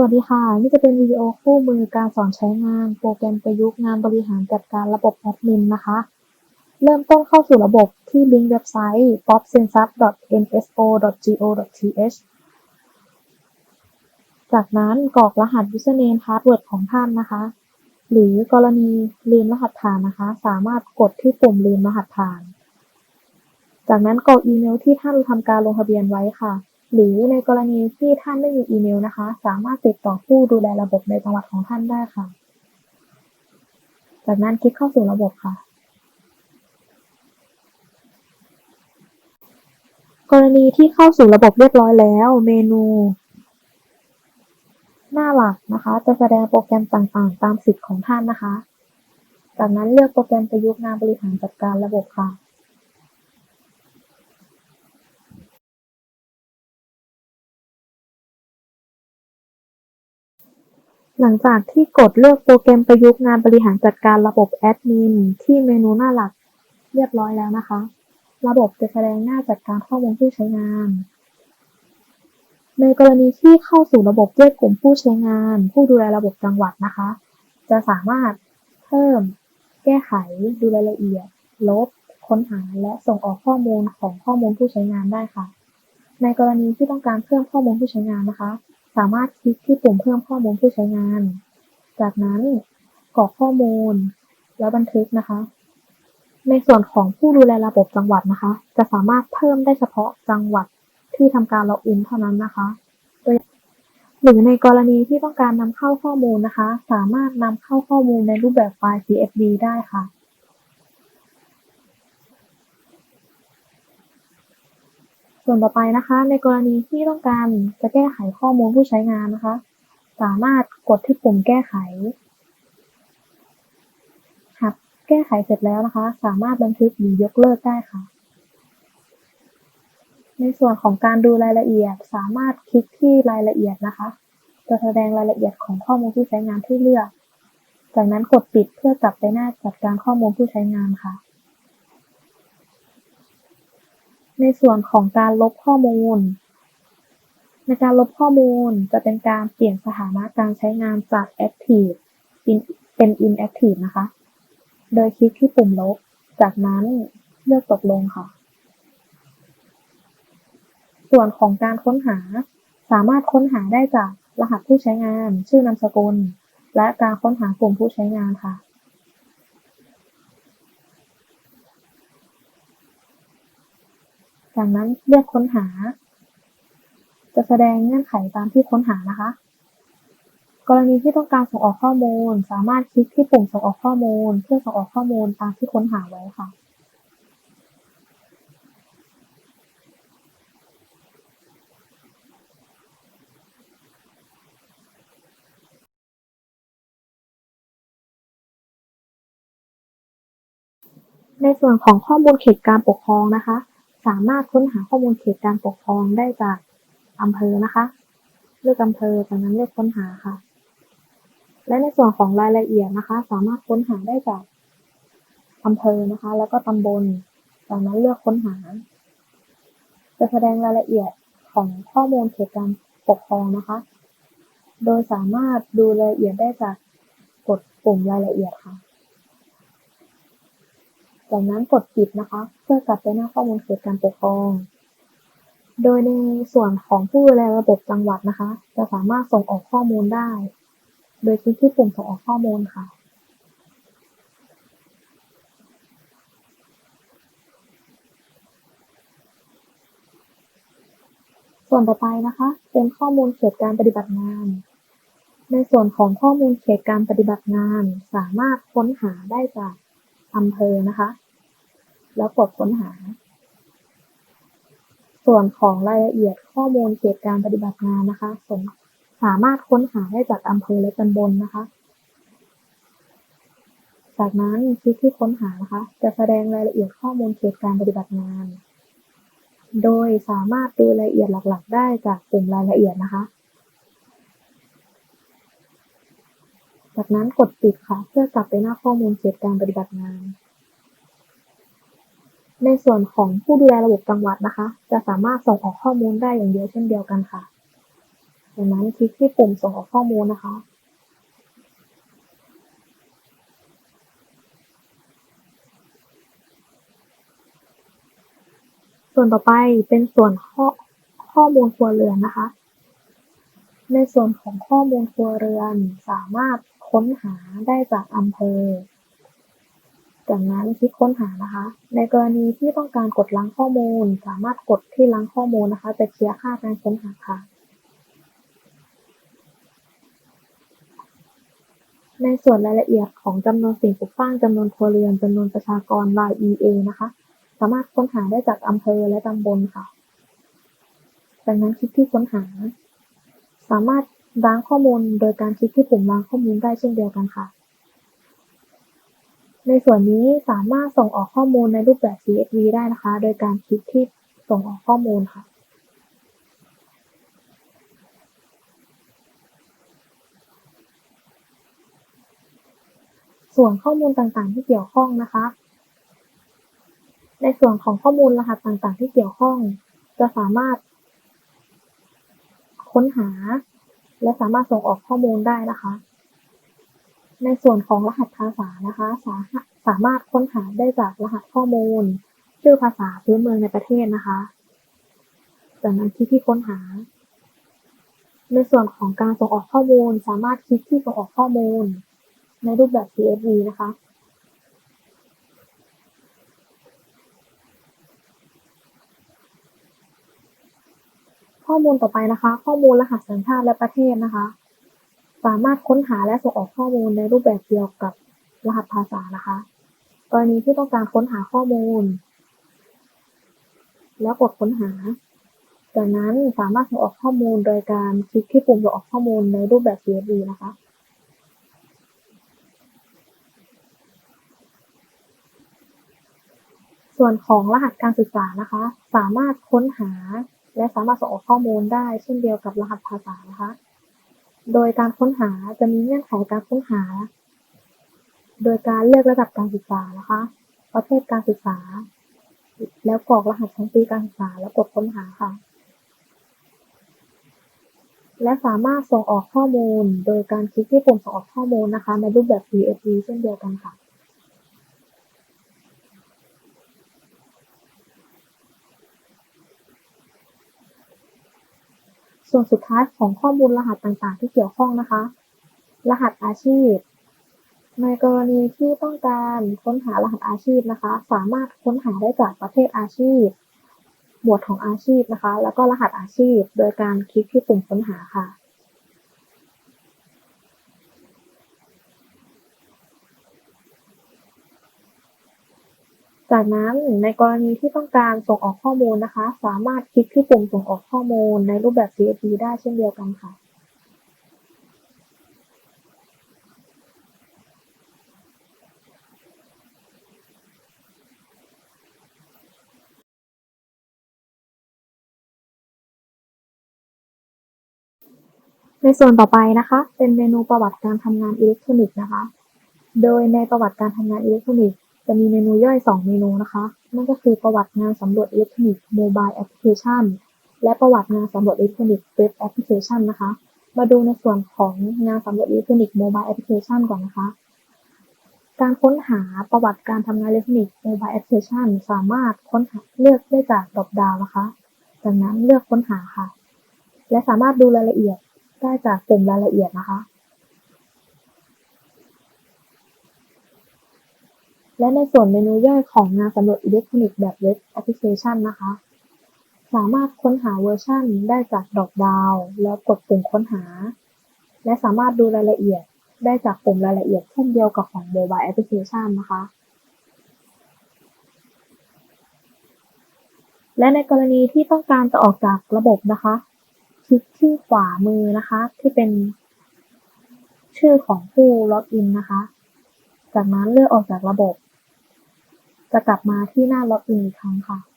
วัสดีค่ะ นี่จะเป็นวิดีโอคู่มือการสอนใช้งานโปรแกรมประยุกต์งานบริหารจัดการระบบแอดมินนะคะ เริ่มต้นเข้าสู่ระบบที่ลิงก์เว็บไซต์ popsensup.nso.go.th จากนั้นกรอกรหัส username password ของท่านนะคะ หรือกรณีลืมรหัสผ่านนะคะ สามารถกดที่ปุ่มลืมรหัสผ่าน จากนั้นกรอกอีเมลที่ท่านทำการลงทะเบียนไว้ค่ะ หรือในกรณีที่ท่านไม่มีอีเมลนะคะ สามารถติดต่อผู้ดูแลระบบในจังหวัดของท่านได้ค่ะ จากนั้นคลิกเข้าสู่ระบบค่ะ กรณีที่เข้าสู่ระบบเรียบร้อยแล้ว เมนู หน้าหลักนะคะ จะแสดงโปรแกรมต่างๆ ตามสิทธิ์ของท่านนะคะ จากนั้นเลือกโปรแกรมประยุกต์งานบริหารจัดการระบบค่ะ หลังจากที่กดเลือกโปรแกรมประยุกต์งานบริหารจัดการระบบแอดมินที่เมนูหน้าหลักเรียบร้อยแล้วนะคะ ระบบจะแสดงหน้าจัดการข้อมูลผู้ใช้งาน ในกรณีที่เข้าสู่ระบบด้วยกลุ่มผู้ใช้งาน ผู้ดูแลระบบจังหวัดนะคะ จะสามารถเพิ่ม แก้ไข ดูรายละเอียด ลบ ค้นหา และส่งออกข้อมูลของข้อมูลผู้ใช้งานได้ค่ะ ในกรณีที่ต้องการเพิ่มข้อมูลผู้ใช้งานนะคะ สามารถคลิกที่ปุ่มเพิ่มข้อมูลผู้ใช้งาน จากนั้นกรอกข้อมูล แล้วบันทึกนะคะ ในส่วนของผู้ดูแลระบบจังหวัดนะคะ จะสามารถเพิ่มได้เฉพาะจังหวัดที่ทำการล็อกอินเท่านั้นนะคะหรือในกรณีที่ต้องการนำเข้าข้อมูลนะคะ สามารถนำเข้าข้อมูลในรูปแบบไฟล์ CSV ได้ค่ะ ส่วนต่อไปนะคะ ในกรณีที่ต้องการจะแก้ไขข้อมูลผู้ใช้งานนะคะ สามารถกดที่ปุ่มแก้ไขหากแก้ไขเสร็จแล้วนะคะ สามารถบันทึกหรือยกเลิกได้ค่ะ ในส่วนของการดูรายละเอียด สามารถคลิกที่รายละเอียดนะคะ จะแสดงรายละเอียดของข้อมูลผู้ใช้งานที่เลือก จากนั้นกดปิดเพื่อกลับไปหน้าจัดการข้อมูลผู้ใช้งานค่ะ ในส่วนของการลบข้อมูล ในการลบข้อมูลจะเป็นการเปลี่ยนสถานะการใช้งานจาก Active เป็น Inactive นะคะ โดยคลิกที่ปุ่มลบ จากนั้นเลือกตกลงค่ะ ส่วนของการค้นหาสามารถค้นหาได้จากรหัสผู้ใช้งาน ชื่อนามสกุล และการค้นหากลุ่มผู้ใช้งานค่ะ จากนั้นเลือกค้นหา จะแสดงเงื่อนไขตามที่ค้นหานะคะ กรณีที่ต้องการส่งออกข้อมูล สามารถคลิกที่ปุ่มส่งออกข้อมูล เพื่อส่งออกข้อมูลตามที่ค้นหาไว้ค่ะในส่วนของข้อมูลเขตการปกครองนะคะ สามารถค้นหาข้อมูลเขตการปกครองได้จากอำเภอนะคะ เลือกอำเภอจากนั้นเลือกค้นหาค่ะ และในส่วนของรายละเอียดนะคะ สามารถค้นหาได้จากอำเภอนะคะ แล้วก็ตำบลจากนั้นเลือกค้นหา จะแสดงรายละเอียดของข้อมูลเขตการปกครองนะคะ โดยสามารถดูรายละเอียดได้จากกดปุ่มรายละเอียดค่ะ จากนั้นกดปิดนะคะ เพื่อกลับไปหน้าข้อมูลเขตการปกครอง โดยในส่วนของผู้ดูแลระบบจังหวัดนะคะ จะสามารถส่งออกข้อมูลได้ โดยคลิกที่ปุ่มส่งออกข้อมูลค่ะส่วนต่อไปนะคะ เป็นข้อมูลเขตการปฏิบัติงาน ในส่วนของข้อมูลเขตการปฏิบัติงาน สามารถค้นหาได้จาก อำเภอนะคะ แล้วกดค้นหา ส่วนของรายละเอียดข้อมูลเขตการปฏิบัติงานนะคะสมสามารถค้นหาได้จากอำเภอและตำบลนะคะ จากนั้นคลิกที่ค้นหานะคะ จะแสดงรายละเอียดข้อมูลเขตการปฏิบัติงาน โดยสามารถดูรายละเอียดหลัก ๆ ได้จากปุ่มรายละเอียดนะคะ จากนั้นกดปิดค่ะ เพื่อกลับไปหน้าข้อมูลเขตการปฏิบัติงาน ในส่วนของผู้ดูแลระบบจังหวัดนะคะ จะสามารถส่งออกข้อมูลได้อย่างเดียวเช่นเดียวกันค่ะจากนั้นคลิกที่ปุ่มส่งออกข้อมูลนะคะส่วนต่อไปเป็นส่วนข้อข้อมูลครัวเรือนนะคะ ในส่วนของข้อมูลครัวเรือนสามารถ ค้นหาได้จากอำเภอ จากนั้นคลิกค้นหานะคะ ในกรณีที่ต้องการกดล้างข้อมูล สามารถกดที่ล้างข้อมูลนะคะ จะเคลียร์ค่าการค้นหาค่ะในส่วนรายละเอียดของจำนวนสิ่งปลูกสร้างจำนวนครัวเรือนจำนวนประชากรราย EA นะคะ สามารถค้นหาได้จากอำเภอและตำบลค่ะ จากนั้นคลิกที่ค้นหา สามารถ ล้างข้อมูลโดยการคลิกที่ปุ่มล้างข้อมูลได้เช่นเดียวกันค่ะ ในส่วนนี้สามารถส่งออกข้อมูลในรูปแบบ CSV ได้นะคะ โดยการคลิกที่ส่งออกข้อมูลค่ะส่วนข้อมูลต่างๆ ที่เกี่ยวข้องนะคะ ในส่วนของข้อมูลรหัสต่างๆ ที่เกี่ยวข้อง จะสามารถ ค้นหา และสามารถส่งออกข้อมูลได้นะคะ ในส่วนของรหัสภาษานะคะ สาสามารถค้นหาได้จากรหัสข้อมูล ชื่อภาษาพื้นเมืองในประเทศนะคะจากนั้นคลิกที่ค้นหา ในส่วนของการส่งออกข้อมูล สามารถคลิกที่ส่งออกข้อมูล ในรูปแบบ CSV นะคะ ข้อมูลต่อไปนะคะ ข้อมูลรหัสสัญชาติและประเทศนะคะ สามารถค้นหาและส่งออกข้อมูลในรูปแบบเดียวกับรหัสภาษานะคะ กรณีที่ต้องการค้นหาข้อมูล แล้วกดค้นหา จากนั้นสามารถส่งออกข้อมูลโดยการคลิกที่ปุ่มส่งออกข้อมูลในรูปแบบ CSV นะคะส่วนของรหัสการศึกษานะคะ สามารถค้นหา และสามารถส่งออกข้อมูลได้เช่นเดียวกับรหัสภาษานะคะ โดยการค้นหาจะมีเงื่อนไขการค้นหา โดยการเลือกระดับการศึกษานะคะ ประเภทการศึกษา แล้วกรอกรหัสชั้นปีการศึกษาแล้วกดค้นหาค่ะ และสามารถส่งออกข้อมูล โดยการคลิกที่ปุ่มส่งออกข้อมูลนะคะ ในรูปแบบ CSV เช่นเดียวกันค่ะ ส่วนสุดท้ายของข้อมูลรหัสต่างๆ ที่เกี่ยวข้องนะคะ รหัสอาชีพ ในกรณีที่ต้องการค้นหารหัสอาชีพนะคะ สามารถค้นหาได้จากประเภทอาชีพ หมวดของอาชีพนะคะ แล้วก็รหัสอาชีพ โดยการคลิกที่ปุ่มค้นหาค่ะ จากนั้นในกรณีที่ต้องการส่งออกข้อมูลนะคะ สามารถคลิกที่ปุ่มส่งออกข้อมูลในรูปแบบ CSV ได้เช่นเดียวกันค่ะในส่วนต่อไปนะคะ เป็นเมนูประวัติการทำงานอิเล็กทรอนิกส์นะคะ โดยในประวัติการทำงานอิเล็กทรอนิกส์ จะมีเมนูย่อย 2 เมนูนะคะ นั่นก็คือประวัติงานสำรวจอิเล็กทรอนิกส์โมบายแอปพลิเคชันและประวัติงานสำรวจอิเล็กทรอนิกส์เว็บแอปพลิเคชันนะคะ มาดูในส่วนของงานสำรวจอิเล็กทรอนิกส์โมบายแอปพลิเคชันก่อนนะคะ การค้นหาประวัติการทำงานอิเล็กทรอนิกส์โมบายแอปพลิเคชันสามารถค้นหาเลือกได้จากดอปดาวนะคะ จากนั้นเลือกค้นหาค่ะ และสามารถดูรายละเอียดได้จากปุ่มรายละเอียดนะคะ และในส่วนเมนูย่อยของงานสำรวจอิเล็กทรอนิกส์แบบเว็บแอปพลิเคชันนะคะ สามารถค้นหาเวอร์ชันได้จากดอปดาว แล้วกดปุ่มค้นหา และสามารถดูรายละเอียดได้จากปุ่มรายละเอียดเช่นเดียวกับของโมบายแอปพลิเคชันนะคะ และในกรณีที่ต้องการจะออกจากระบบนะคะ คลิกที่ขวามือนะคะ ที่เป็น ชื่อของผู้ล็อกอินนะคะ จากนั้นเลือกออกจากระบบ จะกลับมาที่หน้าล็อกอินอีกครั้งค่ะ